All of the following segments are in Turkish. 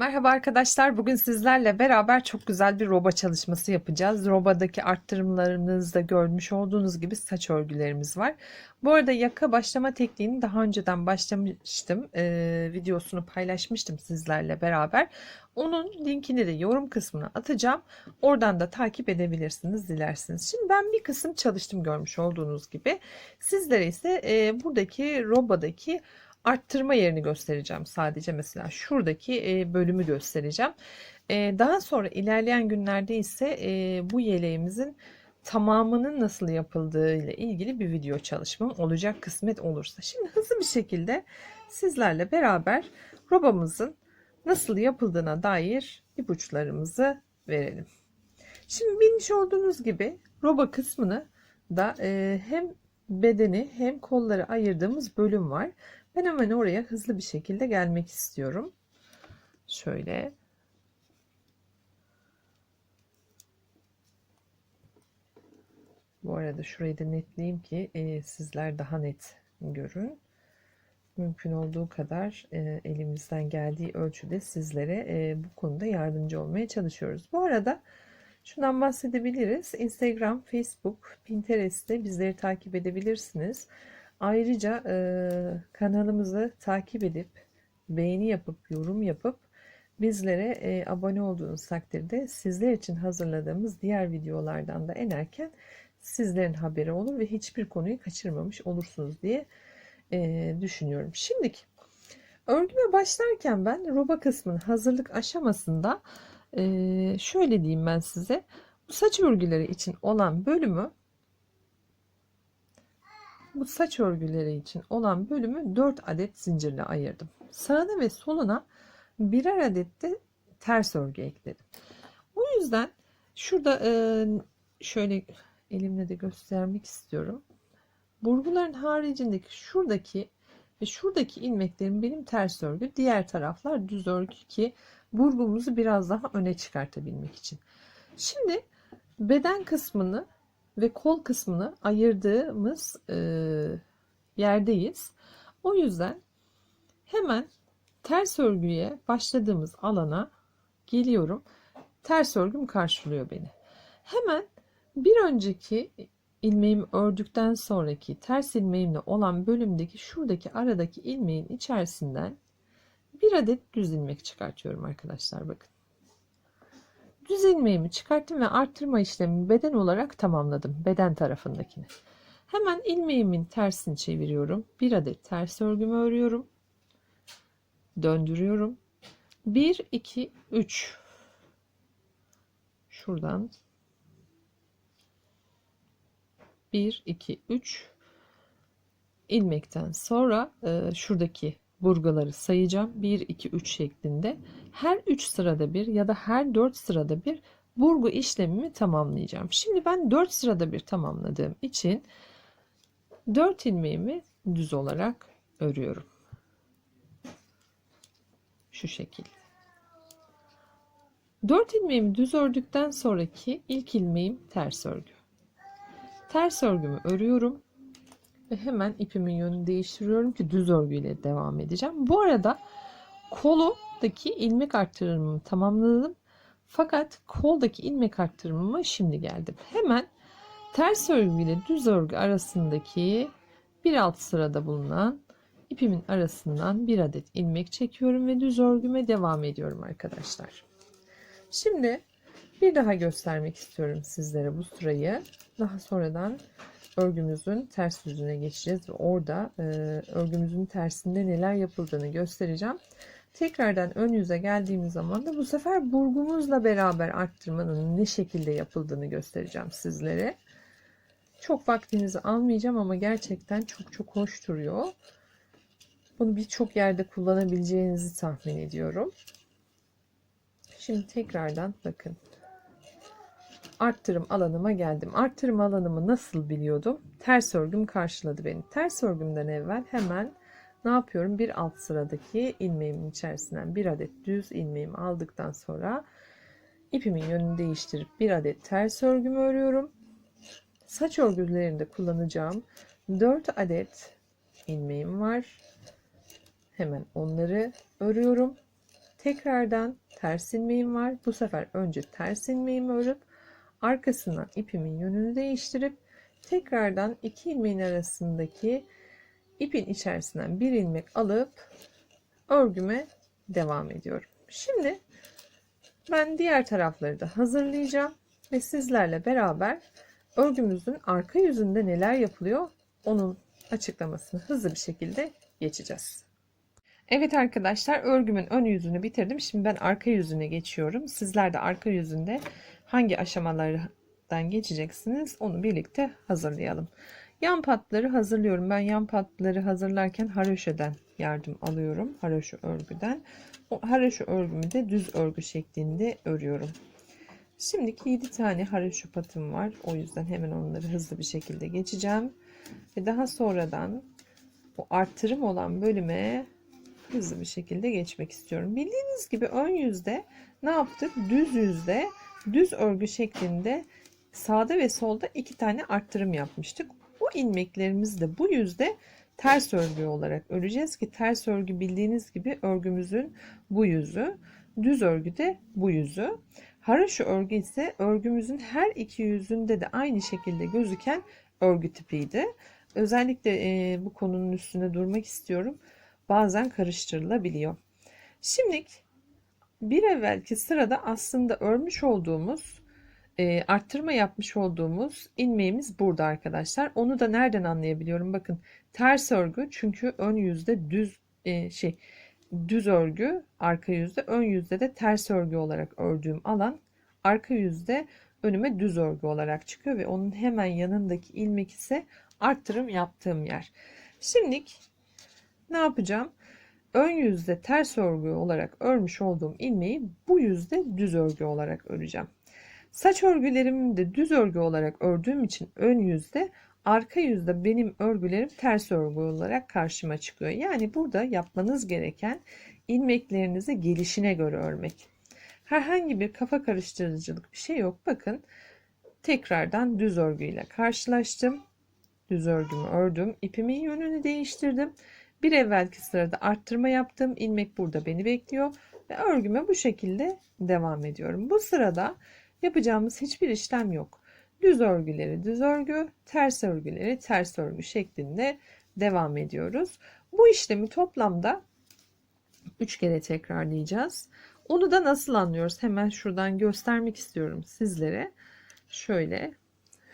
Merhaba arkadaşlar. Bugün sizlerle beraber çok güzel bir roba çalışması yapacağız. Robadaki arttırımlarınızda görmüş olduğunuz gibi saç örgülerimiz var. Bu arada yaka başlama tekniğini daha önceden başlamıştım. Ee, videosunu paylaşmıştım sizlerle beraber. Onun linkini de yorum kısmına atacağım. Oradan da takip edebilirsiniz dilerseniz. Şimdi ben bir kısım çalıştım görmüş olduğunuz gibi. Sizlere ise e, buradaki robadaki arttırma yerini göstereceğim sadece mesela şuradaki e, bölümü göstereceğim. E, daha sonra ilerleyen günlerde ise e, bu yeleğimizin tamamının nasıl yapıldığı ile ilgili bir video çalışmam olacak kısmet olursa. Şimdi hızlı bir şekilde sizlerle beraber robamızın nasıl yapıldığına dair ipuçlarımızı verelim. Şimdi bilmiş olduğunuz gibi roba kısmını da hem bedeni hem kolları ayırdığımız bölüm var. Ben hemen oraya hızlı bir şekilde gelmek istiyorum. Şöyle. Bu arada şurayı da netleyeyim ki e, sizler daha net görün. Mümkün olduğu kadar e, elimizden geldiği ölçüde sizlere e, bu konuda yardımcı olmaya çalışıyoruz. Bu arada şundan bahsedebiliriz. Instagram, Facebook, Pinterest'te bizleri takip edebilirsiniz. Ayrıca e, kanalımızı takip edip beğeni yapıp yorum yapıp bizlere e, abone olduğunuz takdirde sizler için hazırladığımız diğer videolardan da en erken sizlerin haberi olur ve hiçbir konuyu kaçırmamış olursunuz diye e, düşünüyorum. Şimdiki örgüme başlarken ben roba kısmının hazırlık aşamasında e, şöyle diyeyim ben size bu saç örgüleri için olan bölümü bu saç örgüleri için olan bölümü 4 adet zincirle ayırdım. Sağına ve soluna birer adet de ters örgü ekledim. O yüzden şurada e, şöyle elimle de göstermek istiyorum. Burguların haricindeki şuradaki ve şuradaki ilmeklerim benim ters örgü. Diğer taraflar düz örgü ki burgumuzu biraz daha öne çıkartabilmek için. Şimdi beden kısmını ve kol kısmını ayırdığımız e, yerdeyiz. O yüzden hemen ters örgüye başladığımız alana geliyorum. Ters örgüm karşılıyor beni. Hemen bir önceki ilmeğimi ördükten sonraki ters ilmeğimle olan bölümdeki şuradaki aradaki ilmeğin içerisinden bir adet düz ilmek çıkartıyorum arkadaşlar bakın. Düz ilmeğimi çıkarttım ve arttırma işlemini beden olarak tamamladım. Beden tarafındakini. Hemen ilmeğimin tersini çeviriyorum. Bir adet ters örgümü örüyorum. Döndürüyorum. 1, 2, 3. Şuradan 1, 2, 3 ilmekten sonra e, şuradaki burgaları sayacağım. 1, 2, 3 şeklinde. Her 3 sırada bir ya da her 4 sırada bir burgu işlemimi tamamlayacağım. Şimdi ben 4 sırada bir tamamladığım için 4 ilmeğimi düz olarak örüyorum. Şu şekilde. 4 ilmeğimi düz ördükten sonraki ilk ilmeğim ters örgü. Ters örgümü örüyorum. Ve hemen ipimin yönünü değiştiriyorum ki düz örgüyle devam edeceğim. Bu arada koludaki ilmek arttırımımı tamamladım. Fakat koldaki ilmek arttırımıma şimdi geldim. Hemen ters örgü ile düz örgü arasındaki bir alt sırada bulunan ipimin arasından bir adet ilmek çekiyorum ve düz örgüme devam ediyorum arkadaşlar. Şimdi bir daha göstermek istiyorum sizlere bu sırayı. Daha sonradan örgümüzün ters yüzüne geçeceğiz ve orada e, örgümüzün tersinde neler yapıldığını göstereceğim. Tekrardan ön yüze geldiğimiz zaman da bu sefer burgumuzla beraber arttırmanın ne şekilde yapıldığını göstereceğim sizlere. Çok vaktinizi almayacağım ama gerçekten çok çok hoş duruyor. Bunu birçok yerde kullanabileceğinizi tahmin ediyorum. Şimdi tekrardan bakın arttırım alanıma geldim. Arttırım alanımı nasıl biliyordum? Ters örgüm karşıladı beni. Ters örgümden evvel hemen ne yapıyorum? Bir alt sıradaki ilmeğimin içerisinden bir adet düz ilmeğimi aldıktan sonra ipimin yönünü değiştirip bir adet ters örgümü örüyorum. Saç örgülerinde kullanacağım 4 adet ilmeğim var. Hemen onları örüyorum. tekrardan ters ilmeğim var. Bu sefer önce ters ilmeğimi örüp arkasından ipimin yönünü değiştirip tekrardan iki ilmeğin arasındaki ipin içerisinden bir ilmek alıp örgüme devam ediyorum. Şimdi ben diğer tarafları da hazırlayacağım ve sizlerle beraber örgümüzün arka yüzünde neler yapılıyor onun açıklamasını hızlı bir şekilde geçeceğiz. Evet arkadaşlar örgümün ön yüzünü bitirdim. Şimdi ben arka yüzüne geçiyorum. Sizler de arka yüzünde hangi aşamalardan geçeceksiniz onu birlikte hazırlayalım. Yan patları hazırlıyorum. Ben yan patları hazırlarken haroşadan yardım alıyorum. Haroşa örgüden. O haroşa örgümü de düz örgü şeklinde örüyorum. Şimdiki 7 tane haroşa patım var. O yüzden hemen onları hızlı bir şekilde geçeceğim. Ve daha sonradan o arttırım olan bölüme hızlı bir şekilde geçmek istiyorum. Bildiğiniz gibi ön yüzde ne yaptık? Düz yüzde düz örgü şeklinde sağda ve solda iki tane arttırım yapmıştık. Bu ilmeklerimizi de bu yüzde ters örgü olarak öreceğiz ki ters örgü bildiğiniz gibi örgümüzün bu yüzü, düz örgü de bu yüzü. Haraşo örgü ise örgümüzün her iki yüzünde de aynı şekilde gözüken örgü tipiydi. Özellikle e, bu konunun üstüne durmak istiyorum. Bazen karıştırılabiliyor. Şimdi bir evvelki sırada aslında örmüş olduğumuz e, arttırma yapmış olduğumuz ilmeğimiz burada arkadaşlar. Onu da nereden anlayabiliyorum? Bakın ters örgü çünkü ön yüzde düz e, şey düz örgü arka yüzde ön yüzde de ters örgü olarak ördüğüm alan arka yüzde önüme düz örgü olarak çıkıyor ve onun hemen yanındaki ilmek ise arttırım yaptığım yer. Şimdi ne yapacağım? Ön yüzde ters örgü olarak örmüş olduğum ilmeği bu yüzde düz örgü olarak öreceğim. Saç örgülerimi de düz örgü olarak ördüğüm için ön yüzde arka yüzde benim örgülerim ters örgü olarak karşıma çıkıyor. Yani burada yapmanız gereken ilmeklerinizi gelişine göre örmek. Herhangi bir kafa karıştırıcılık bir şey yok. Bakın tekrardan düz örgüyle karşılaştım. Düz örgümü ördüm. İpimin yönünü değiştirdim. Bir evvelki sırada arttırma yaptım. ilmek burada beni bekliyor. Ve örgüme bu şekilde devam ediyorum. Bu sırada yapacağımız hiçbir işlem yok. Düz örgüleri düz örgü, ters örgüleri ters örgü şeklinde devam ediyoruz. Bu işlemi toplamda 3 kere tekrarlayacağız. Onu da nasıl anlıyoruz? Hemen şuradan göstermek istiyorum sizlere. Şöyle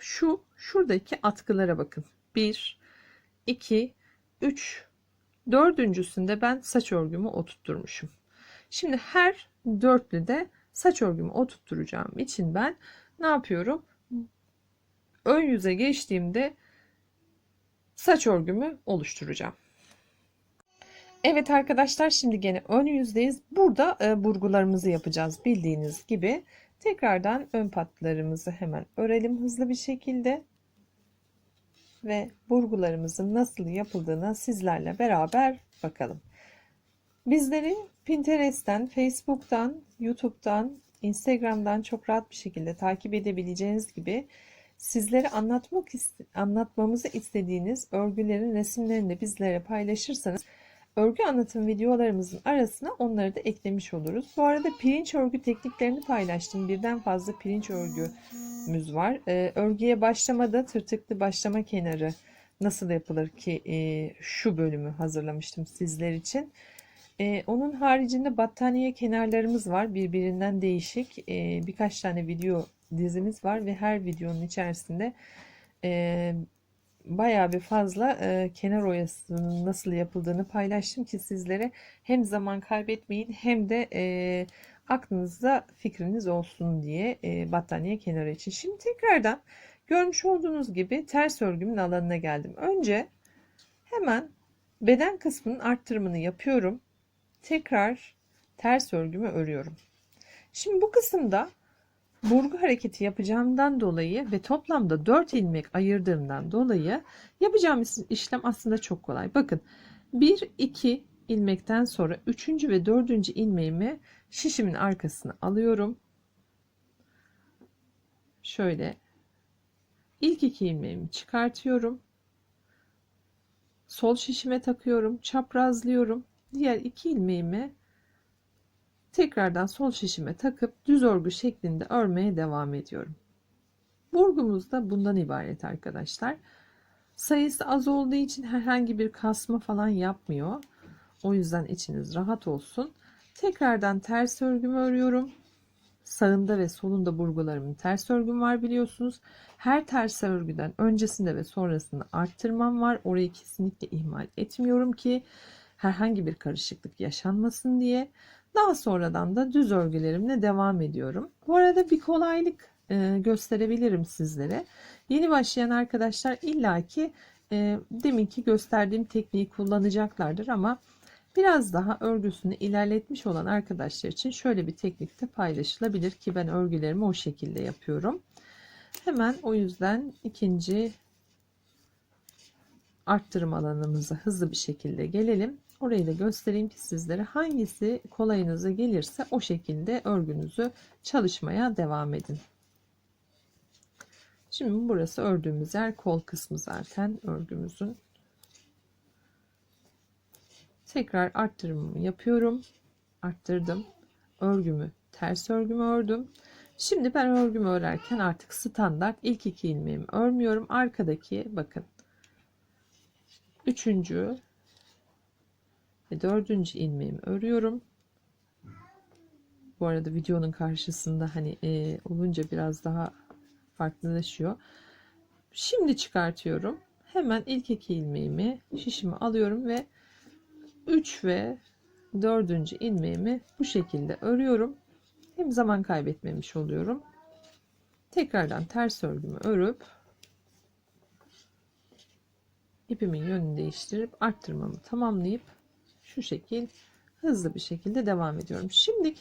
şu şuradaki atkılara bakın. 1 2 3 dördüncüsünde ben saç örgümü oturtturmuşum. Şimdi her dörtlü de saç örgümü oturtturacağım için ben ne yapıyorum? Ön yüze geçtiğimde saç örgümü oluşturacağım. Evet arkadaşlar şimdi gene ön yüzdeyiz. Burada e, burgularımızı yapacağız bildiğiniz gibi. Tekrardan ön patlarımızı hemen örelim hızlı bir şekilde. Ve burgularımızın nasıl yapıldığına sizlerle beraber bakalım. Bizleri Pinterest'ten, Facebook'tan, YouTube'dan, Instagram'dan çok rahat bir şekilde takip edebileceğiniz gibi sizlere anlatmak anlatmamızı istediğiniz örgülerin resimlerini de bizlere paylaşırsanız örgü anlatım videolarımızın arasına onları da eklemiş oluruz. Bu arada pirinç örgü tekniklerini paylaştım. Birden fazla pirinç örgümüz var. Ee, örgüye başlamada tırtıklı başlama kenarı nasıl yapılır ki e, şu bölümü hazırlamıştım sizler için. E, onun haricinde battaniye kenarlarımız var. Birbirinden değişik e, birkaç tane video dizimiz var ve her videonun içerisinde e, bayağı bir fazla e, kenar oyasının nasıl yapıldığını paylaştım ki sizlere hem zaman kaybetmeyin hem de e, aklınızda fikriniz olsun diye e, battaniye kenarı için. Şimdi tekrardan görmüş olduğunuz gibi ters örgümün alanına geldim. Önce hemen beden kısmının arttırımını yapıyorum. Tekrar ters örgümü örüyorum. Şimdi bu kısımda burgu hareketi yapacağımdan dolayı ve toplamda 4 ilmek ayırdığımdan dolayı yapacağım işlem aslında çok kolay. Bakın 1 2 ilmekten sonra 3. ve 4. ilmeğimi şişimin arkasına alıyorum. Şöyle ilk iki ilmeğimi çıkartıyorum. Sol şişime takıyorum, çaprazlıyorum. Diğer iki ilmeğimi Tekrardan sol şişime takıp düz örgü şeklinde örmeye devam ediyorum. Burgumuz da bundan ibaret arkadaşlar. Sayısı az olduğu için herhangi bir kasma falan yapmıyor. O yüzden içiniz rahat olsun. Tekrardan ters örgümü örüyorum. Sağında ve solunda burgularımın ters örgüm var biliyorsunuz. Her ters örgüden öncesinde ve sonrasında arttırmam var. Orayı kesinlikle ihmal etmiyorum ki herhangi bir karışıklık yaşanmasın diye. Daha sonradan da düz örgülerimle devam ediyorum. Bu arada bir kolaylık e, gösterebilirim sizlere. Yeni başlayan arkadaşlar illaki e, deminki gösterdiğim tekniği kullanacaklardır ama biraz daha örgüsünü ilerletmiş olan arkadaşlar için şöyle bir teknik de paylaşılabilir ki ben örgülerimi o şekilde yapıyorum. Hemen o yüzden ikinci arttırım alanımıza hızlı bir şekilde gelelim. Orayı da göstereyim ki sizlere hangisi kolayınıza gelirse o şekilde örgünüzü çalışmaya devam edin. Şimdi burası ördüğümüz yer kol kısmı zaten örgümüzün. Tekrar arttırımımı yapıyorum. Arttırdım. Örgümü ters örgümü ördüm. Şimdi ben örgümü örerken artık standart ilk iki ilmeğimi örmüyorum. Arkadaki bakın. Üçüncü ve dördüncü ilmeğimi örüyorum. Bu arada videonun karşısında hani e, olunca biraz daha farklılaşıyor. Şimdi çıkartıyorum. Hemen ilk iki ilmeğimi şişimi alıyorum ve 3 ve 4. ilmeğimi bu şekilde örüyorum. Hem zaman kaybetmemiş oluyorum. Tekrardan ters örgümü örüp ipimin yönünü değiştirip arttırmamı tamamlayıp şu şekil hızlı bir şekilde devam ediyorum. Şimdi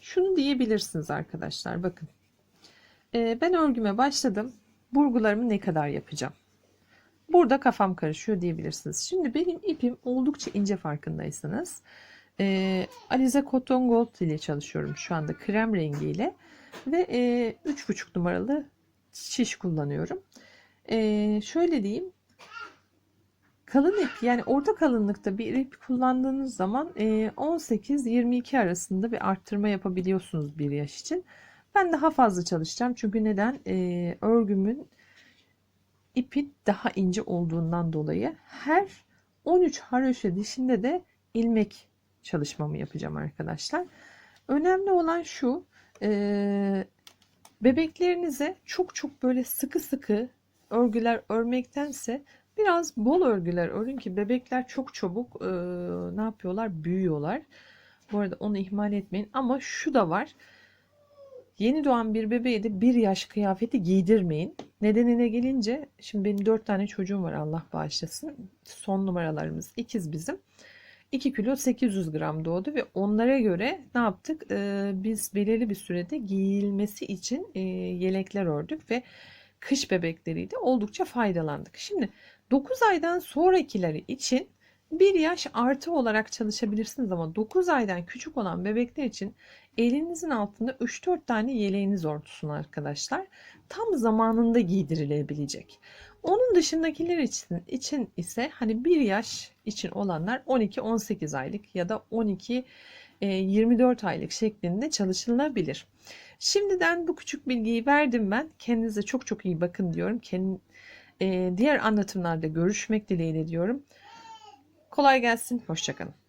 şunu diyebilirsiniz arkadaşlar bakın. Ee, ben örgüme başladım. Burgularımı ne kadar yapacağım? Burada kafam karışıyor diyebilirsiniz. Şimdi benim ipim oldukça ince farkındaysanız ee, Alize Cotton Gold ile çalışıyorum şu anda krem rengiyle ve e, 3,5 numaralı şiş kullanıyorum. Ee, şöyle diyeyim Kalın ip yani orta kalınlıkta bir ip kullandığınız zaman 18-22 arasında bir arttırma yapabiliyorsunuz bir yaş için. Ben daha fazla çalışacağım çünkü neden? Örgümün ipi daha ince olduğundan dolayı her 13 haroşa dişinde de ilmek çalışmamı yapacağım arkadaşlar. Önemli olan şu bebeklerinize çok çok böyle sıkı sıkı örgüler örmektense Biraz bol örgüler örün ki bebekler çok çabuk e, ne yapıyorlar? Büyüyorlar. Bu arada onu ihmal etmeyin. Ama şu da var. Yeni doğan bir bebeğe de bir yaş kıyafeti giydirmeyin. Nedenine gelince şimdi benim dört tane çocuğum var Allah bağışlasın. Son numaralarımız ikiz bizim. 2 kilo 800 gram doğdu ve onlara göre ne yaptık? Ee, biz belirli bir sürede giyilmesi için e, yelekler ördük ve kış bebekleriyle oldukça faydalandık. Şimdi 9 aydan sonrakileri için bir yaş artı olarak çalışabilirsiniz ama 9 aydan küçük olan bebekler için elinizin altında 3-4 tane yeleğiniz ortusun arkadaşlar. Tam zamanında giydirilebilecek. Onun dışındakiler için, için ise hani bir yaş için olanlar 12-18 aylık ya da 12 24 aylık şeklinde çalışılabilir. Şimdiden bu küçük bilgiyi verdim ben. Kendinize çok çok iyi bakın diyorum. Kendin, e, diğer anlatımlarda görüşmek dileğiyle diyorum. Kolay gelsin. Hoşçakalın.